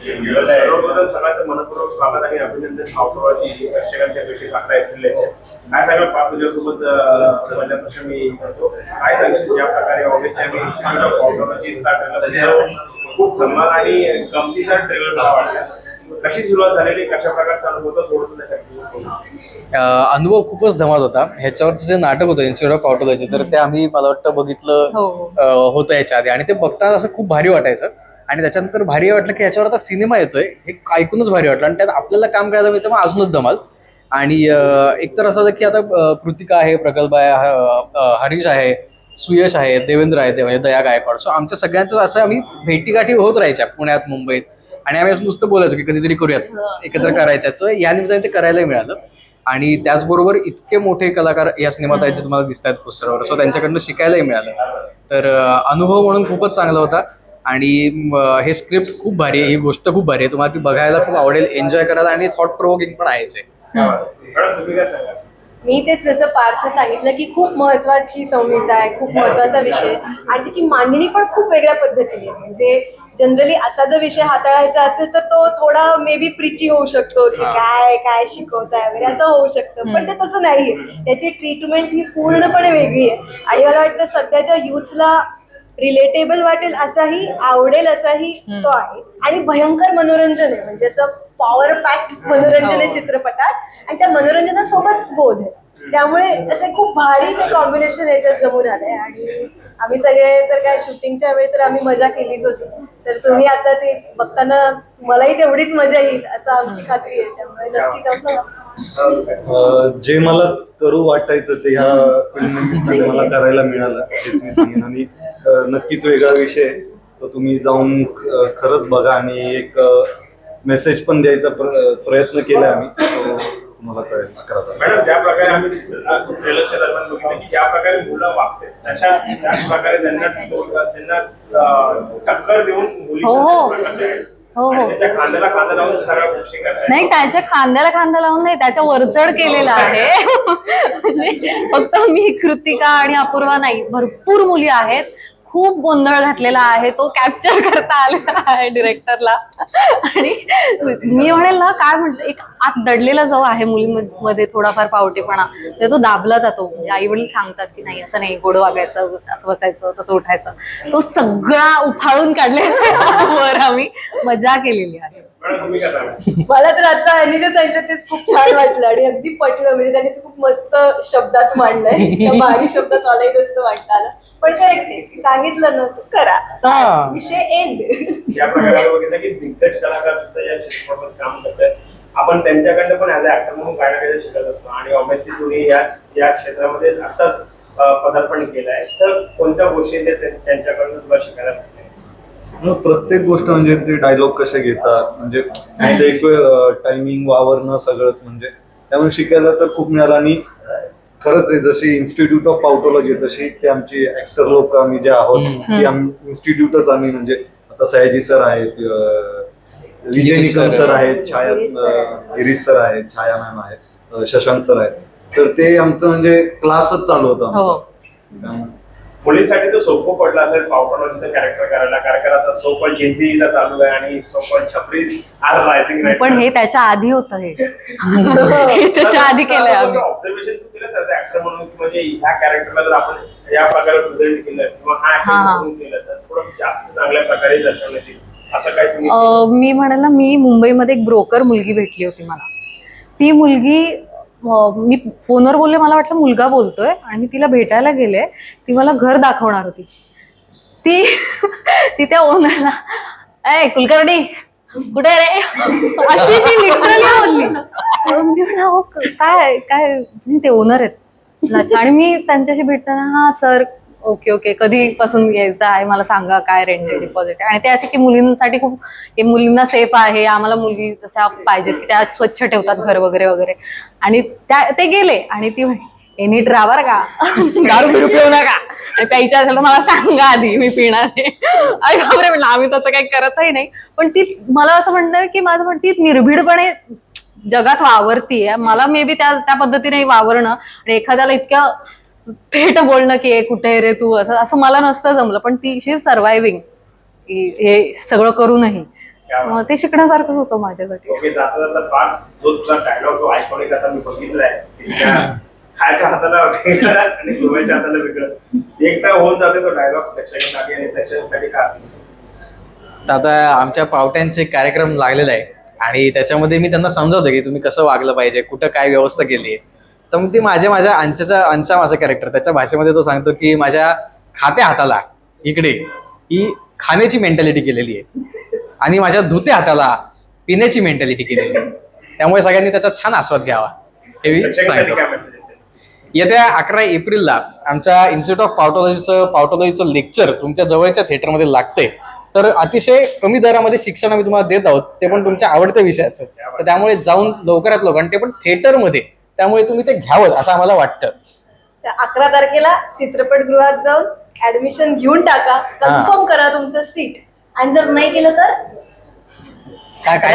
सर्वप्रथम सगळ्याचं मनपूर्वक स्वागत आणि अभिनंदन पावसाळ्याची प्रेक्षकांच्या भेटी साखरा येथील काय सांगाल? पाच तुझ्यासोबत प्रश्न मी करतो. काय सांगशील ज्या प्रकारे ऑब्विसली आम्ही पावसाळ्याची ट्रेलर खूप धमाल आणि गमतीचा ट्रेलर मला वाटला कशी सुरुवात झालेली? कशा प्रकारचा अनुभव होता? थोडंसं त्याच्यात अनुभव खूपच धमाल होता. ह्याच्यावरचं जे नाटक होतं इन्स्टिट्यूट ऑफ पावटोलॉजी तर ते आम्ही मला वाटतं बघितलं हो, हो. होतं याच्या आधी. आणि ते बघताना असं खूप भारी वाटायचं. आणि त्याच्यानंतर भारी वाटलं की याच्यावर आता सिनेमा येतोय. हे ऐकूनच भारी वाटलं. आणि त्यात आपल्याला काम करायला मिळतं मग अजूनच धमाल. आणि अं, एकतर असं होतं की आता कृतिका आहे प्रकल्प आहे हरीश आहे सुयश आहे देवेंद्र आहे ते म्हणजे दया गायकवाड. सो आमच्या सगळ्यांचं असं आम्ही भेटीगाठी होत राहायच्या पुण्यात मुंबईत. आणि आम्ही असं नुसतं बोलायचो की कधीतरी करूयात. एकत्र करायचं सो या निमित्ताने ते करायला मिळालं. आणि त्याचबरोबर इतके मोठे कलाकार या सिनेमात आहेत जे तुम्हाला दिसत आहेत पोस्टरवर. सो त्यांच्याकडनं शिकायलाही मिळालं. तर अनुभव म्हणून खूपच चांगला होता. आणि हे स्क्रिप्ट खूप भारी आहे. ही गोष्ट खूप भारी आहे. तुम्हाला ती बघायला खूप आवडेल. एन्जॉय करायला आणि थॉट प्रोवोकिंग पण आहेच आहे. मी तेच जसं पार्थ सांगितलं की खूप महत्वाची संहिता आहे. खूप महत्त्वाचा विषय आणि त्याची मांडणी पण खूप वेगळ्या पद्धतीने आहे. म्हणजे जनरली असा जर विषय हाताळायचा असेल तर तो थोडा मे बी प्रिची होऊ शकतो की काय काय शिकवताय वगैरे असं होऊ शकतं. पण ते तसं नाहीये. त्याची ट्रीटमेंट ही पूर्णपणे वेगळी आहे. आणि मला वाटतं सध्याच्या युथला रिलेटेबल वाटेल असाही आवडेल असाही तो आहे. आणि भयंकर मनोरंजन आहे. म्हणजे असं पॉवर पॅक्ट मनोरंजन आहे हो. चित्रपटात. आणि त्या मनोरंजनासोबत बोध आहे. त्यामुळे असे खूप भारी ते कॉम्बिनेशन याच्यात जमून आलंय. आणि आम्ही सगळे तर काय शूटिंगच्या वेळी तर आम्ही मजा केलीच होती. तर तुम्ही आता ते बघताना मलाही तेवढीच मजा येईल असं आमची खात्री आहे. त्यामुळे नक्की जे मला करू वाटायचं ते ह्या फिल्म मला करायला मिळालं हेच मी सांगेन. आणि नक्कीच वेगळा विषय आहे. तो तुम्ही जाऊन खरंच बघा आणि एक मेसेज पण द्यायचा प्र- प्रयत्न केला आम्ही. तुम्हाला कळेल अकरा तारखेला. मॅडम ज्या प्रकारे आम्ही ट्रेलरच्या दरम्यान बघितलं की ज्या प्रकारे मुलं वागते तशा त्याच प्रकारे त्यांना त्यांना टक्कर देऊन मुली हो, हो. हो, हो. त्याच्या खांद्याला खांदा लावून सगळ्या गोष्टी करतायत. नाही त्याच्या खांद्याला खांदा लावून नाही त्याच्या वरचढ केलेला आहे म्हणजे फक्त मी कृतिका आणि अपूर्वा नाही भरपूर मुली आहेत खूप गोंधळ घातलेला आहे तो कॅप्चर करता आलेला आहे डिरेक्टरला आणि मी म्हणेल ना काय म्हणते एक आत दडलेला जो आहे मुलींमध्ये थोडाफार पावटेपणा तर तो दाबला जातो. म्हणजे आई वडील सांगतात की नाही असं नाही गोड वागायचं असं बसायचं तसं उठायचं. तो सगळा उफाळून काढलेला वर आम्ही मजा केलेली आहे. मला तर आता यांनी जे सांगितलं तेच खूप छान वाटलं आणि अगदी पटलं म्हणजे त्यांनी ते खूप मस्त शब्दात मांडलंय. त्या भारी शब्दात मलाही मस्त वाटतं आलं पण करेक्ट सांगितलं ना तर करा. हा. बस, विषय एंड आपण बघितलं की दिग्गज कलाकार सुद्धा या चित्रपटात काम करतात. आपण त्यांच्याकडनं पण ॲज ऍक्टर म्हणून ना काहीतरी शिकत असतो. आणि ऑब्व्हियसली तुम्ही या या क्षेत्रामध्ये आताच अं, पदार्पण केलं आहे तर कोणत्या गोष्टी ते त्या- त्यांच्याकडनं तुला शिकायला मग प्रत्येक गोष्ट म्हणजे ते डायलॉग कसे घेतात? म्हणजे त्यांचं एक टायमिंग वावरणं सगळंच म्हणजे. त्यामुळे शिकायला तर खूप मिळालं. आणि खरंच आहे जशी इन्स्टिट्यूट ऑफ पावटोलॉजी तशी ते आमची ऍक्टर लोक आम्ही जे आहोत ती इन्स्टिट्यूटच आम्ही म्हणजे आता सयाजी सर आहेत विजय निकम. सर आहेत छाया गिरीश सर आहेत छाया मॅम आहेत शशांक सर आहेत तर ते आमचं म्हणजे क्लासच चालू होतं हो. आमचं मुलींसाठी तर सोपं पडलं असेल पावपणाचं कॅरेक्टर करायला कारण का आता सोपं जिंदीला चालू आहे आणि सोपं छपरी आर रायझिंग पण हे त्याच्या आधी होतं हे. त्याच्या आधी आम्ही. ऑब्झर्वेशन तू केलं सर ऍक्टर म्हणून म्हणजे ह्या कॅरेक्टरला जर आपण या प्रकारे प्रेझेंट केलं किंवा हा. म्हणून केलं तर थोडं जास्त चांगल्या प्रकारे दर्शवण्यात येईल असं अं, मी म्हणेल मी मुंबईमध्ये एक ब्रोकर मुलगी भेटली होती मला. ती मुलगी मी फोनवर बोलले मला वाटलं मुलगा बोलतोय आणि तिला भेटायला गेले ती मला घर दाखवणार होती. ती ती त्या ओनरला ए कुलकर्णी कुठे रे? अशी ती लिटरली बोलली. मी काय काय? ते ओनर आहेत. आणि मी त्यांच्याशी भेटताना हा सर ओके ओके. कधीपासून यायचं आहे? मला सांगा काय रेंट डिपॉझिट आहे? आणि ते असे की मुलींसाठी खूप हे मुलींना सेफ आहे आम्हाला मुली तशा पाहिजेत की त्या स्वच्छ ठेवतात घर वगैरे वगैरे. आणि त्या ते गेले. आणि ती एनी "हे नीट का. दारू बिरू पिऊ नका. आणि प्यायचं असेल तर मला सांगा आधी मी पिणार आहे. अरे बापरे म्हणलं आम्ही तसं काही करतही नाही. पण ती मला असं म्हणणं की माझं म्हणते ती निर्भीडपणे जगात वावरतीये. मला मे बी त्या त्या पद्धतीने वावरणं. आणि एखाद्याला इतक्या थेट बोलणं की "ए, कुठे आहे रे तू? असं असं मला नसतं जमलं. पण ती शी सर्वायव्हिंग की हे सगळं करूनही. मग ते शिकण्यासारखं होतं माझ्यासाठी. ओके जाता जाता पाच जो तुझा डायलॉग तो आयकॉनिक आता मी बघितलाय की त्या खायच्या हाताला वेगळं आणि गोव्याच्या हाताला वेगळं. एकटा होऊन जाते तो डायलॉग प्रेक्षकांसाठी आणि प्रेक्षकांसाठी का तर आता आमच्या पावट्यांचे कार्यक्रम लागलेला आहे. आणि त्याच्यामध्ये मी त्यांना समजावतो की तुम्ही कसं वागलं पाहिजे कुठं काय व्यवस्था केली आहे. तर मग ती माझ्या माझ्या अंशाचा अंशा माझा कॅरेक्टर त्याच्या भाषेमध्ये तो सांगतो की माझ्या खात्या हाताला इकडे ही खाण्याची मेंटॅलिटी केलेली आहे. आणि माझ्या धुत्या हाताला पिण्याची मेंटॅलिटी केलेली आहे. त्यामुळे सगळ्यांनी त्याचा छान आस्वाद घ्यावा. हे मी सांगतो. येत्या अकरा एप्रिलला आमच्या इन्स्टिट्यूट ऑफ पावटॉलॉजीचं पावटॉलॉजीचं लेक्चर तुमच्या जवळच्या थिएटरमध्ये लागतंय तर अतिशय कमी दरामध्ये शिक्षण आम्ही तुम्हाला देत आहोत ते पण तुमच्या आवडत्या विषयाचं. तर त्यामुळे जाऊन लवकरात लवकर आणि ते पण थिएटरमध्ये त्यामुळे तुम्ही ते घ्यावं असं आम्हाला वाटतं. अकरा तारखेला चित्रपटगृहात जाऊन ऍडमिशन घेऊन टाका. कन्फर्म करा तुमचं सीट आणि जर नाही केलं तर? काय काय.